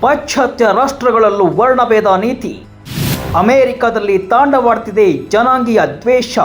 ಪಾಶ್ಚಾತ್ಯ ರಾಷ್ಟ್ರಗಳಲ್ಲೂ ವರ್ಣಭೇದ ನೀತಿ. ಅಮೆರಿಕದಲ್ಲಿ ತಾಂಡವಾಡ್ತಿದೆ ಜನಾಂಗೀಯ ದ್ವೇಷ.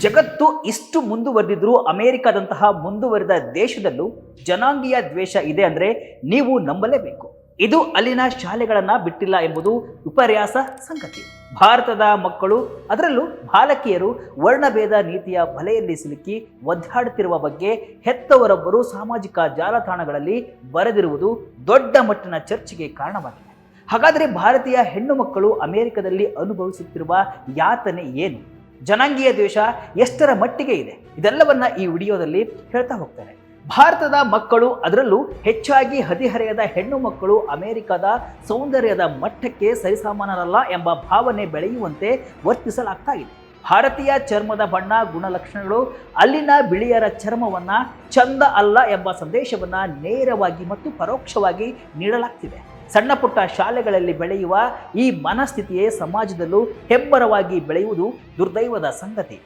ಜಗತ್ತು ಇಷ್ಟು ಮುಂದುವರೆದಿದ್ರೂ ಅಮೆರಿಕದಂತಹ ಮುಂದುವರೆದ ದೇಶದಲ್ಲೂ ಜನಾಂಗೀಯ ದ್ವೇಷ ಇದೆ ಅಂದರೆ ನೀವು ನಂಬಲೇಬೇಕು. ಇದು ಅಲ್ಲಿನ ಶಾಲೆಗಳನ್ನು ಬಿಟ್ಟಿಲ್ಲ ಎಂಬುದು ವಿಪರ್ಯಾಸ ಸಂಗತಿ. ಭಾರತದ ಮಕ್ಕಳು, ಅದರಲ್ಲೂ ಬಾಲಕಿಯರು ವರ್ಣಭೇದ ನೀತಿಯ ಬಲೆಯಲ್ಲಿ ಸಿಲುಕಿ ಒದ್ದಾಡುತ್ತಿರುವ ಬಗ್ಗೆ ಹೆತ್ತವರೊಬ್ಬರು ಸಾಮಾಜಿಕ ಜಾಲತಾಣಗಳಲ್ಲಿ ಬರೆದಿರುವುದು ದೊಡ್ಡ ಮಟ್ಟಿನ ಚರ್ಚೆಗೆ ಕಾರಣವಾಗಿದೆ. ಹಾಗಾದರೆ ಭಾರತೀಯ ಹೆಣ್ಣು ಮಕ್ಕಳು ಅಮೆರಿಕದಲ್ಲಿ ಅನುಭವಿಸುತ್ತಿರುವ ಯಾತನೆ ಏನು? ಜನಾಂಗೀಯ ದ್ವೇಷ ಎಷ್ಟರ ಮಟ್ಟಿಗೆ ಇದೆ? ಇದೆಲ್ಲವನ್ನ ಈ ವಿಡಿಯೋದಲ್ಲಿ ಹೇಳ್ತಾ ಹೋಗ್ತಾರೆ ಭಾರತದ ಮಕ್ಕಳು ಅದರಲ್ಲೂ ಹೆಚ್ಚಾಗಿ ಹದಿಹರೆಯದ ಹೆಣ್ಣು ಮಕ್ಕಳು ಅಮೆರಿಕದ ಸೌಂದರ್ಯದ ಮಟ್ಟಕ್ಕೆ ಸರಿಸಮಾನರಲ್ಲ ಎಂಬ ಭಾವನೆ ಬೆಳೆಯುವಂತೆ ವರ್ತಿಸಲಾಗ್ತಾ ಇದೆ. ಭಾರತೀಯ ಚರ್ಮದ ಬಣ್ಣ ಗುಣಲಕ್ಷಣಗಳು ಅಲ್ಲಿನ ಬಿಳಿಯರ ಚರ್ಮವನ್ನ ಚಂದ ಅಲ್ಲ ಎಂಬ ಸಂದೇಶವನ್ನು ನೇರವಾಗಿ ಮತ್ತು ಪರೋಕ್ಷವಾಗಿ ನೀಡಲಾಗ್ತಿದೆ. ಸಣ್ಣ ಪುಟ್ಟ ಶಾಲೆಗಳಲ್ಲಿ ಬೆಳೆಯುವ ಈ ಮನಸ್ಥಿತಿಯೇ ಸಮಾಜದಲ್ಲೂ ಹೆಬ್ಬರವಾಗಿ ಬೆಳೆಯುವುದು ದುರ್ದೈವದ ಸಂಗತಿ.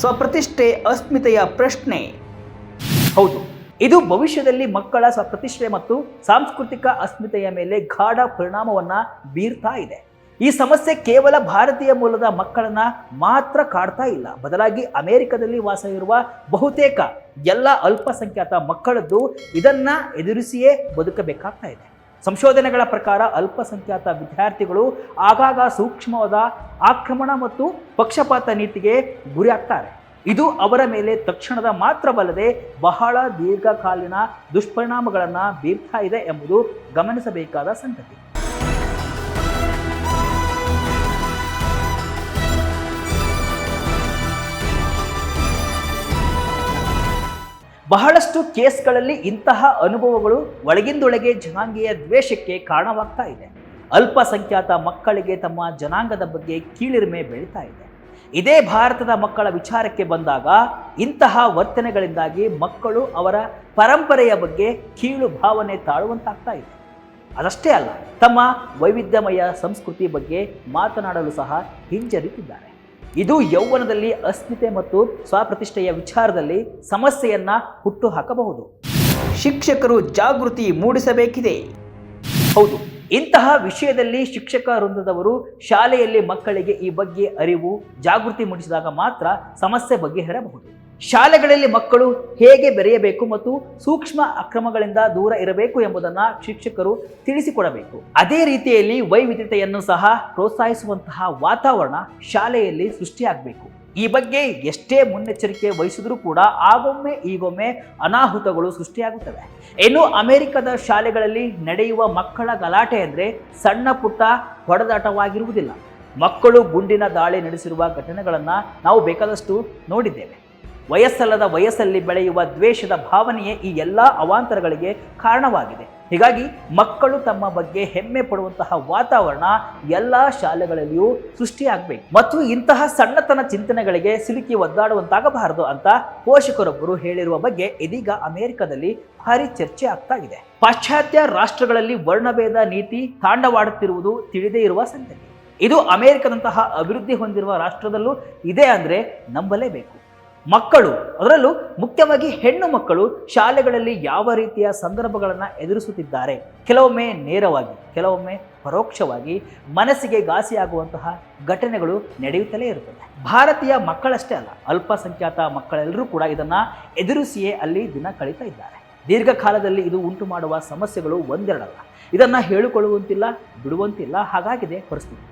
ಸ್ವಪ್ರತಿಷ್ಠೆ ಅಸ್ಮಿತೆಯ ಪ್ರಶ್ನೆ. ಹೌದು. ಇದು ಭವಿಷ್ಯದಲ್ಲಿ ಮಕ್ಕಳ ಪ್ರತಿಷ್ಠೆ ಮತ್ತು ಸಾಂಸ್ಕೃತಿಕ ಅಸ್ಮಿತೆಯ ಮೇಲೆ ಗಾಢ ಪರಿಣಾಮವನ್ನು ಬೀರ್ತಾ ಇದೆ. ಈ ಸಮಸ್ಯೆ ಕೇವಲ ಭಾರತೀಯ ಮೂಲದ ಮಕ್ಕಳನ್ನ ಮಾತ್ರ ಕಾಡ್ತಾ ಇಲ್ಲ. ಬದಲಾಗಿ ಅಮೆರಿಕದಲ್ಲಿ ವಾಸ ಇರುವ ಬಹುತೇಕ ಎಲ್ಲ ಅಲ್ಪಸಂಖ್ಯಾತ ಮಕ್ಕಳದ್ದು ಇದನ್ನ ಎದುರಿಸಿಯೇ ಬದುಕಬೇಕಾಗ್ತಾ ಇದೆ. ಸಂಶೋಧನೆಗಳ ಪ್ರಕಾರ ಅಲ್ಪಸಂಖ್ಯಾತ ವಿದ್ಯಾರ್ಥಿಗಳು ಆಗಾಗ ಸೂಕ್ಷ್ಮವಾದ ಆಕ್ರಮಣ ಮತ್ತು ಪಕ್ಷಪಾತ ನೀತಿಗೆ ಗುರಿಯಾಗ್ತಾರೆ. ಇದು ಅವರ ಮೇಲೆ ತಕ್ಷಣದ ಮಾತ್ರವಲ್ಲದೆ ಬಹಳ ದೀರ್ಘಕಾಲೀನ ದುಷ್ಪರಿಣಾಮಗಳನ್ನು ಬೀರ್ತಾ ಇದೆ ಎಂಬುದು ಗಮನಿಸಬೇಕಾದ ಸಂಗತಿ. ಬಹಳಷ್ಟು ಕೇಸ್ಗಳಲ್ಲಿ ಇಂತಹ ಅನುಭವಗಳು ಒಳಗಿಂದೊಳಗೆ ಜನಾಂಗೀಯ ದ್ವೇಷಕ್ಕೆ ಕಾರಣವಾಗ್ತಾ ಇದೆ. ಅಲ್ಪಸಂಖ್ಯಾತ ಮಕ್ಕಳಿಗೆ ತಮ್ಮ ಜನಾಂಗದ ಬಗ್ಗೆ ಕೀಳಿರಿಮೆ ಬೆಳೀತಾ ಇದೆ. ಇದೇ ಭಾರತದ ಮಕ್ಕಳ ವಿಚಾರಕ್ಕೆ ಬಂದಾಗ ಇಂತಹ ವರ್ತನೆಗಳಿಂದಾಗಿ ಮಕ್ಕಳು ಅವರ ಪರಂಪರೆಯ ಬಗ್ಗೆ ಕೀಳು ಭಾವನೆ ತಾಳುವಂತಾಗ್ತಾ ಇದೆ. ಅದಷ್ಟೇ ಅಲ್ಲ, ತಮ್ಮ ವೈವಿಧ್ಯಮಯ ಸಂಸ್ಕೃತಿ ಬಗ್ಗೆ ಮಾತನಾಡಲು ಸಹ ಹಿಂಜರಿತಿದ್ದಾರೆ. ಇದು ಯೌವನದಲ್ಲಿ ಅಸ್ಮಿತೆ ಮತ್ತು ಸ್ವಪ್ರತಿಷ್ಠೆಯ ವಿಚಾರದಲ್ಲಿ ಸಮಸ್ಯೆಯನ್ನ ಹುಟ್ಟು ಹಾಕಬಹುದು. ಶಿಕ್ಷಕರು ಜಾಗೃತಿ ಮೂಡಿಸಬೇಕಿದೆ. ಹೌದು. ಇಂತಹ ವಿಷಯದಲ್ಲಿ ಶಿಕ್ಷಕ ವೃಂದದವರು ಶಾಲೆಯಲ್ಲಿ ಮಕ್ಕಳಿಗೆ ಈ ಬಗ್ಗೆ ಅರಿವು ಜಾಗೃತಿ ಮೂಡಿಸಿದಾಗ ಮಾತ್ರ ಸಮಸ್ಯೆ ಬಗೆಹರಬಹುದು ಶಾಲೆಗಳಲ್ಲಿ ಮಕ್ಕಳು ಹೇಗೆ ಬೆರೆಯಬೇಕು ಮತ್ತು ಸೂಕ್ಷ್ಮ ಅಕ್ರಮಗಳಿಂದ ದೂರ ಇರಬೇಕು ಎಂಬುದನ್ನು ಶಿಕ್ಷಕರು ತಿಳಿಸಿಕೊಡಬೇಕು. ಅದೇ ರೀತಿಯಲ್ಲಿ ವೈವಿಧ್ಯತೆಯನ್ನು ಸಹ ಪ್ರೋತ್ಸಾಹಿಸುವಂತಹ ವಾತಾವರಣ ಶಾಲೆಯಲ್ಲಿ ಸೃಷ್ಟಿಯಾಗಬೇಕು. ಈ ಬಗ್ಗೆ ಎಷ್ಟೇ ಮುನ್ನೆಚ್ಚರಿಕೆ ವಹಿಸಿದ್ರೂ ಕೂಡ ಆಗೊಮ್ಮೆ ಈಗೊಮ್ಮೆ ಅನಾಹುತಗಳು ಸೃಷ್ಟಿಯಾಗುತ್ತವೆ. ಇನ್ನು ಅಮೆರಿಕದ ಶಾಲೆಗಳಲ್ಲಿ ನಡೆಯುವ ಮಕ್ಕಳ ಗಲಾಟೆ ಅಂದರೆ ಸಣ್ಣ ಪುಟ್ಟ ಹೊಡೆದಾಟವಾಗಿರುವುದಿಲ್ಲ. ಮಕ್ಕಳು ಗುಂಡಿನ ದಾಳಿ ನಡೆಸಿರುವ ಘಟನೆಗಳನ್ನು ನಾವು ಬೇಕಾದಷ್ಟು ನೋಡಿದ್ದೇವೆ. ವಯಸ್ಸಲ್ಲದ ವಯಸ್ಸಲ್ಲಿ ಬೆಳೆಯುವ ದ್ವೇಷದ ಭಾವನೆಯೇ ಈ ಎಲ್ಲ ಅವಾಂತರಗಳಿಗೆ ಕಾರಣವಾಗಿದೆ. ಹೀಗಾಗಿ ಮಕ್ಕಳು ತಮ್ಮ ಬಗ್ಗೆ ಹೆಮ್ಮೆ ಪಡುವಂತಹ ವಾತಾವರಣ ಎಲ್ಲ ಶಾಲೆಗಳಲ್ಲಿಯೂ ಸೃಷ್ಟಿಯಾಗಬೇಕು. ಮತ್ತು ಇಂತಹ ಸಣ್ಣತನ ಚಿಂತನೆಗಳಿಗೆ ಸಿಲುಕಿ ಒದ್ದಾಡುವಂತಾಗಬಾರದು ಅಂತ ಪೋಷಕರೊಬ್ಬರು ಹೇಳಿರುವ ಬಗ್ಗೆ ಇದೀಗ ಅಮೆರಿಕದಲ್ಲಿ ಭಾರಿ ಚರ್ಚೆ ಆಗ್ತಾ ಇದೆ. ಪಾಶ್ಚಾತ್ಯ ರಾಷ್ಟ್ರಗಳಲ್ಲಿ ವರ್ಣಭೇದ ನೀತಿ ತಾಂಡವಾಡುತ್ತಿರುವುದು ತಿಳಿದೇ ಇರುವ ಸಂಗತಿ. ಇದು ಅಮೆರಿಕದಂತಹ ಅಭಿವೃದ್ಧಿ ಹೊಂದಿರುವ ರಾಷ್ಟ್ರದಲ್ಲೂ ಇದೆ ಅಂದರೆ ನಂಬಲೇಬೇಕು. ಮಕ್ಕಳು, ಅದರಲ್ಲೂ ಮುಖ್ಯವಾಗಿ ಹೆಣ್ಣು ಮಕ್ಕಳು ಶಾಲೆಗಳಲ್ಲಿ ಯಾವ ರೀತಿಯ ಸಂದರ್ಭಗಳನ್ನು ಎದುರಿಸುತ್ತಿದ್ದಾರೆ? ಕೆಲವೊಮ್ಮೆ ನೇರವಾಗಿ, ಕೆಲವೊಮ್ಮೆ ಪರೋಕ್ಷವಾಗಿ ಮನಸ್ಸಿಗೆ ಘಾಸಿಯಾಗುವಂತಹ ಘಟನೆಗಳು ನಡೆಯುತ್ತಲೇ ಇರುತ್ತದೆ. ಭಾರತೀಯ ಮಕ್ಕಳಷ್ಟೇ ಅಲ್ಲ, ಅಲ್ಪಸಂಖ್ಯಾತ ಮಕ್ಕಳೆಲ್ಲರೂ ಕೂಡ ಇದನ್ನು ಎದುರಿಸಿಯೇ ಅಲ್ಲಿ ದಿನ ಕಳೀತಾ ಇದ್ದಾರೆ. ದೀರ್ಘಕಾಲದಲ್ಲಿ ಇದು ಉಂಟು ಮಾಡುವ ಸಮಸ್ಯೆಗಳು ಒಂದೆರಡಲ್ಲ. ಇದನ್ನು ಹೇಳಿಕೊಳ್ಳುವಂತಿಲ್ಲ, ಬಿಡುವಂತಿಲ್ಲ, ಹಾಗಾಗಿದೆ ಪರಿಸ್ಥಿತಿ.